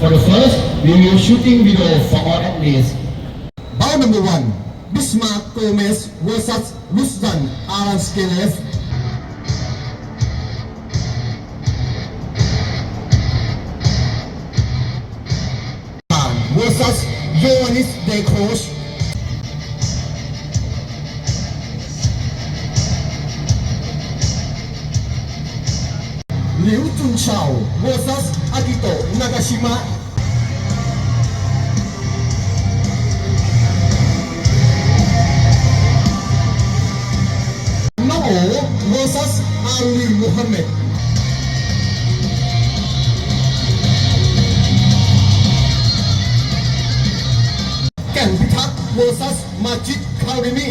For the first, we will shooting video for all at Bow number one, Bismarck Gomez versus Ruslan Aranskenev. versus Johannes Dekos. ลิวจุนเฉาโมซัสอากิโตะนากาชิมะน้องโอโมซัสอาลีมูฮัมเหม็ดแก่นพิทักษ์โมซัสมาจิดคาริมี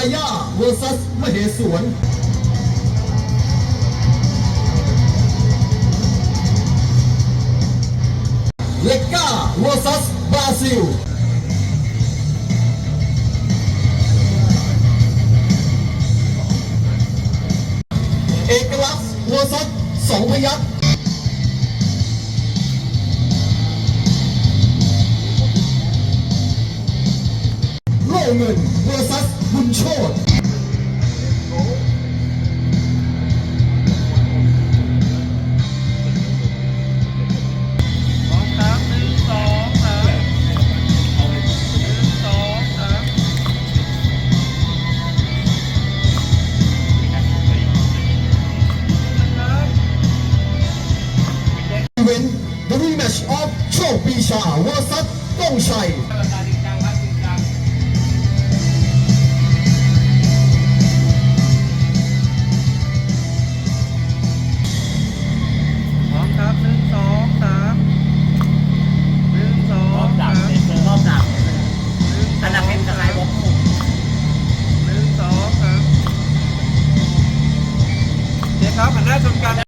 ายาเวอร์ซัสมเหสวนเลก้าเวอร์ซัสบราซิลเอกลักษณ์เวอร์ซัสสองพยัคฆ์เงินเวซัสบุญโชตเวน t ร e r e m a t อ h โชคปีชาเวอร์ซัสต้องชัยครับหันหน้าชนกัน